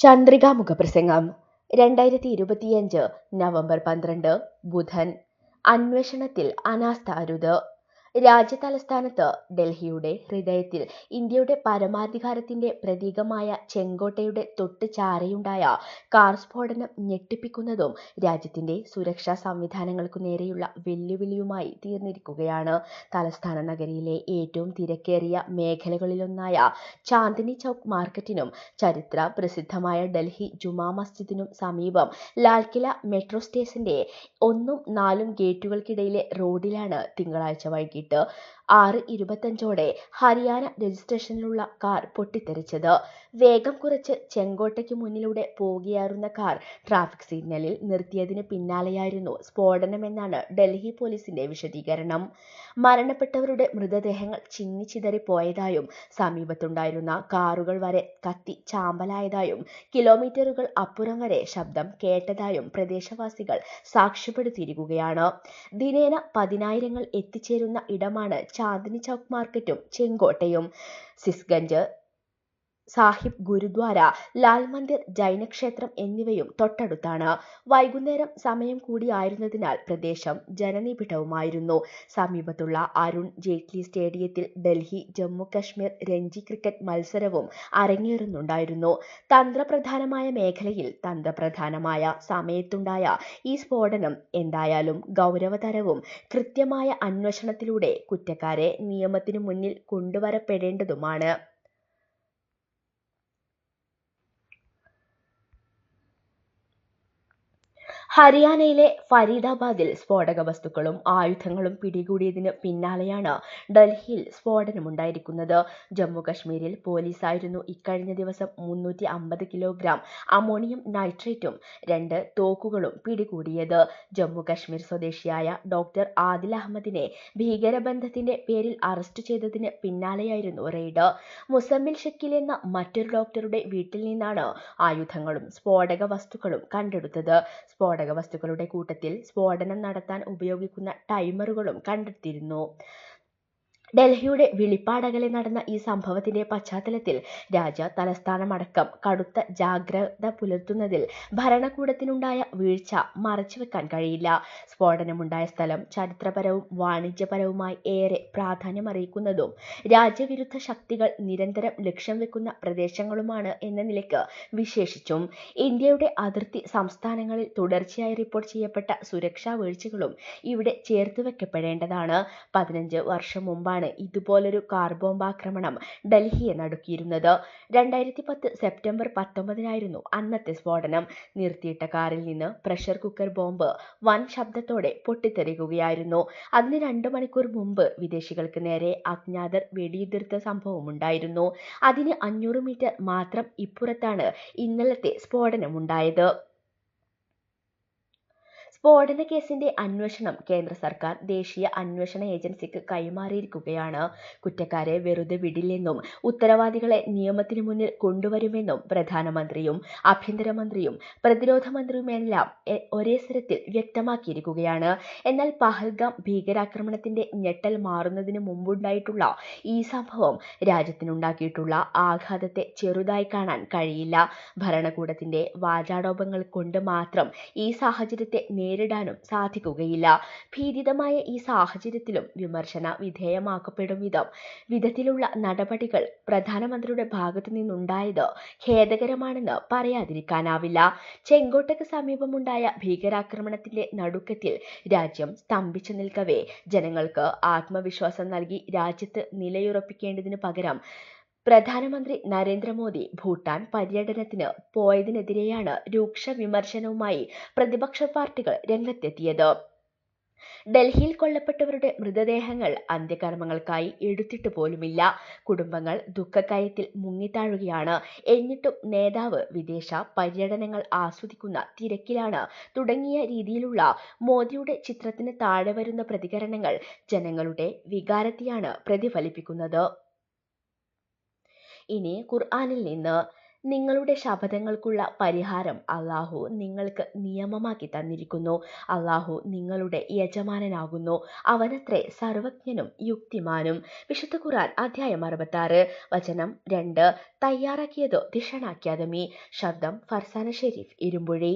ചന്ദ്രികാ മുഖപ്രസംഗം. രണ്ടായിരത്തി ഇരുപത്തിയഞ്ച് നവംബർ പന്ത്രണ്ട് ബുധൻ. അന്വേഷണത്തിൽ അനാസ്ഥ അരുത്. രാജ്യതലസ്ഥാനത്ത് ഡൽഹിയുടെ ഹൃദയത്തിൽ ഇന്ത്യയുടെ പരമാധികാരത്തിന്റെ പ്രതീകമായ ചെങ്കോട്ടയുടെ തൊട്ട് ചാരയുണ്ടായ കാർ സ്ഫോടനം ഞെട്ടിപ്പിക്കുന്നതും രാജ്യത്തിന്റെ സുരക്ഷാ സംവിധാനങ്ങൾക്കു നേരെയുള്ള വെല്ലുവിളിയുമായി തീർന്നിരിക്കുകയാണ്. തലസ്ഥാന നഗരിയിലെ ഏറ്റവും തിരക്കേറിയ മേഖലകളിലൊന്നായ ചാന്ദിനി ചൗക്ക് മാർക്കറ്റിനും ചരിത്ര പ്രസിദ്ധമായ ഡൽഹി ജുമാ മസ്ജിദിനും സമീപം ലാൽക്കില മെട്രോ സ്റ്റേഷന്റെ ഒന്നും നാലും ഗേറ്റുകൾക്കിടയിലെ റോഡിലാണ് തിങ്കളാഴ്ച വൈകിട്ട് ആറ് ഇരുപത്തഞ്ചോടെ ഹരിയാന രജിസ്ട്രേഷനിലുള്ള കാർ പൊട്ടിത്തെറിച്ചത്. വേഗം കുറച്ച് ചെങ്കോട്ടയ്ക്ക് മുന്നിലൂടെ പോവുകയായിരുന്ന കാർ ട്രാഫിക് സിഗ്നലിൽ നിർത്തിയതിന് പിന്നാലെയായിരുന്നു സ്ഫോടനമെന്നാണ് ഡൽഹി പോലീസിന്റെ വിശദീകരണം. മരണപ്പെട്ടവരുടെ മൃതദേഹങ്ങൾ ചിന്നിച്ചിതറിപ്പോയതായും സമീപത്തുണ്ടായിരുന്ന കാറുകൾ വരെ കത്തി ചാമ്പലായതായും കിലോമീറ്ററുകൾ അപ്പുറം വരെ ശബ്ദം കേട്ടതായും പ്രദേശവാസികൾ സാക്ഷ്യപ്പെടുത്തിയിരിക്കുകയാണ്. ദിനേന പതിനായിരങ്ങൾ എത്തിച്ചേരുന്ന ഇടമാണ്. ചാന്ദിനി ചൗക്ക് മാർക്കറ്റും ചെങ്കോട്ടയും. സിസ്ഗഞ്ച് സാഹിബ് ഗുരുദ്വാര ലാൽ മന്ദിർ ജൈനക്ഷേത്രം എന്നിവയും തൊട്ടടുത്താണ്. വൈകുന്നേരം സമയം കൂടിയായിരുന്നതിനാൽ പ്രദേശം ജനനിബിഡവുമായിരുന്നു. സമീപത്തുള്ള അരുൺ ജെയ്റ്റ്ലി സ്റ്റേഡിയത്തിൽ ഡൽഹി ജമ്മു കശ്മീർ രഞ്ജി ക്രിക്കറ്റ് മത്സരവും അരങ്ങേറുന്നുണ്ടായിരുന്നു. തന്ത്രപ്രധാനമായ മേഖലയിൽ തന്ത്രപ്രധാനമായ സമയത്തുണ്ടായ ഈ സ്ഫോടനം എന്തായാലും ഗൗരവതരവും കൃത്യമായ അന്വേഷണത്തിലൂടെ കുറ്റക്കാരെ നിയമത്തിനു മുന്നിൽ കൊണ്ടുവരപ്പെടേണ്ടതുമാണ്. ഹരിയാനയിലെ ഫരീദാബാദിൽ സ്ഫോടക വസ്തുക്കളും ആയുധങ്ങളും പിടികൂടിയതിന് പിന്നാലെയാണ് ഡൽഹിയിൽ സ്ഫോടനമുണ്ടായിരിക്കുന്നത് ജമ്മുകശ്മീരിൽ പോലീസായിരുന്നു ഇക്കഴിഞ്ഞ ദിവസം മുന്നൂറ്റി അമ്പത് കിലോഗ്രാം അമോണിയം നൈട്രേറ്റും രണ്ട് തോക്കുകളും പിടികൂടിയത്. ജമ്മുകശ്മീർ സ്വദേശിയായ ഡോക്ടർ ആദിൽ അഹമ്മദിനെ ഭീകരബന്ധത്തിന്റെ പേരിൽ അറസ്റ്റ് ചെയ്തതിന് പിന്നാലെയായിരുന്നു റെയ്ഡ്. മുസമ്മിൽ ഷക്കിൽ എന്ന മറ്റൊരു ഡോക്ടറുടെ വീട്ടിൽ നിന്നാണ് ആയുധങ്ങളും സ്ഫോടക വസ്തുക്കളും കണ്ടെടുത്തത്. സ്ഫോടക വസ്തുക്കളുടെ കൂട്ടത്തിൽ സ്ഫോടനം നടത്താൻ ഉപയോഗിക്കുന്ന ടൈമറുകളും കണ്ടെത്തിയിരുന്നു. ഡൽഹിയുടെ വിളിപ്പാടകലെ നടന്ന ഈ സംഭവത്തിന്റെ പശ്ചാത്തലത്തിൽ രാജ്യ തലസ്ഥാനമടക്കം കടുത്ത ജാഗ്രത പുലർത്തുന്നതിൽ ഭരണകൂടത്തിനുണ്ടായ വീഴ്ച മറച്ചുവെക്കാൻ കഴിയില്ല. സ്ഫോടനമുണ്ടായ സ്ഥലം ചരിത്രപരവും വാണിജ്യപരവുമായി ഏറെ പ്രാധാന്യമറിയിക്കുന്നതും രാജ്യവിരുദ്ധ ശക്തികൾ നിരന്തരം ലക്ഷ്യം വെക്കുന്ന പ്രദേശങ്ങളുമാണ് എന്ന നിലയ്ക്ക് വിശേഷിച്ചും ഇന്ത്യയുടെ അതിർത്തി സംസ്ഥാനങ്ങളിൽ തുടർച്ചയായി റിപ്പോർട്ട് ചെയ്യപ്പെട്ട സുരക്ഷാ വീഴ്ചകളും ഇവിടെ ചേർത്തുവെക്കപ്പെടേണ്ടതാണ് പതിനഞ്ച് വർഷം മുമ്പാണ് ഇതുപോലൊരു കാർ ബോംബാക്രമണം ഡൽഹിയെ നടുക്കിയിരുന്നത്. രണ്ടായിരത്തി പത്ത് സെപ്റ്റംബർ പത്തൊമ്പതിനായിരുന്നു അന്നത്തെ സ്ഫോടനം. നിർത്തിയിട്ട കാറിൽ നിന്ന് പ്രഷർ കുക്കർ ബോംബ് വൻ ശബ്ദത്തോടെ പൊട്ടിത്തെറിക്കുകയായിരുന്നു അതിന് രണ്ടു മണിക്കൂർ മുമ്പ് വിദേശികൾക്ക് നേരെ അജ്ഞാതർ വെടിയുതിർത്ത സംഭവമുണ്ടായിരുന്നു അതിന് അഞ്ഞൂറ് മീറ്റർ മാത്രം ഇപ്പുറത്താണ് ഇന്നലത്തെ സ്ഫോടനമുണ്ടായത്. സ്ഫോടന കേസിന്റെ അന്വേഷണം കേന്ദ്ര സർക്കാർ ദേശീയ അന്വേഷണ ഏജൻസിക്ക് കൈമാറിയിരിക്കുകയാണ്. കുറ്റക്കാരെ വെറുതെ വിടില്ലെന്നും ഉത്തരവാദികളെ നിയമത്തിന് മുന്നിൽ കൊണ്ടുവരുമെന്നും പ്രധാനമന്ത്രിയും ആഭ്യന്തരമന്ത്രിയും പ്രതിരോധ മന്ത്രിയുമെല്ലാം ഒരേ സ്വരത്തിൽ വ്യക്തമാക്കിയിരിക്കുകയാണ്. എന്നാൽ പഹൽഗാം ഭീകരാക്രമണത്തിന്റെ ഞെട്ടൽ മാറുന്നതിന് മുമ്പുണ്ടായിട്ടുള്ള ഈ സംഭവം രാജ്യത്തിനുണ്ടാക്കിയിട്ടുള്ള ആഘാതത്തെ ചെറുതായി കാണാൻ കഴിയില്ല. ഭരണകൂടത്തിന്റെ വാചാടോപങ്ങൾ കൊണ്ട് മാത്രം ഈ സാഹചര്യത്തെ നേരിടാനും സാധിക്കുകയില്ല. ഭീതിതമായ ഈ സാഹചര്യത്തിലും വിമർശന വിധേയമാക്കപ്പെടും വിധം. വിധത്തിലുള്ള നടപടികൾ പ്രധാനമന്ത്രിയുടെ ഭാഗത്തു നിന്നുണ്ടായത് ഖേദകരമാണെന്ന് പറയാതിരിക്കാനാവില്ല. ചെങ്കോട്ടയ്ക്ക് സമീപമുണ്ടായ ഭീകരാക്രമണത്തിന്റെ നടുക്കത്തിൽ രാജ്യം സ്തംഭിച്ചു നിൽക്കവേ. ജനങ്ങൾക്ക് ആത്മവിശ്വാസം നൽകി രാജ്യത്ത് നിലയുറപ്പിക്കേണ്ടതിനു പകരം പ്രധാനമന്ത്രി നരേന്ദ്രമോദി ഭൂട്ടാൻ പര്യടനത്തിന് പോയതിനെതിരെയാണ് രൂക്ഷ വിമർശനവുമായി പ്രതിപക്ഷ പാർട്ടികൾ രംഗത്തെത്തിയത്. ഡൽഹിയിൽ കൊല്ലപ്പെട്ടവരുടെ മൃതദേഹങ്ങൾ അന്ത്യകർമ്മങ്ങൾക്കായി എടുത്തിട്ട് പോലുമില്ല. കുടുംബങ്ങൾ ദുഃഖക്കയത്തിൽ മുങ്ങിത്താഴുകയാണ്. എന്നിട്ടും നേതാവ് വിദേശ പര്യടനങ്ങൾ ആസ്വദിക്കുന്ന തിരക്കിലാണ്. തുടങ്ങിയ രീതിയിലുള്ള മോദിയുടെ ചിത്രത്തിന് താഴെ വരുന്ന പ്രതികരണങ്ങൾ ജനങ്ങളുടെ വികാരത്തെയാണ് പ്രതിഫലിപ്പിക്കുന്നത്. ഇനി ഖുർആനിൽ നിന്ന് നിങ്ങളുടെ ശപഥങ്ങൾക്കുള്ള പരിഹാരം അള്ളാഹു നിങ്ങൾക്ക് നിയമമാക്കി തന്നിരിക്കുന്നു. അള്ളാഹു നിങ്ങളുടെ യജമാനനാകുന്നു. അവനത്രേ സർവജ്ഞനും യുക്തിമാനും. വിശുദ്ധ ഖുർആൻ അധ്യായം അറുപത്താറ്. വചനം രണ്ട്. തയ്യാറാക്കിയതോ ദിഷണ അക്കാദമി ശബ്ദം ഫർസാന ഷെരീഫ് ഇരുമ്പുഴി.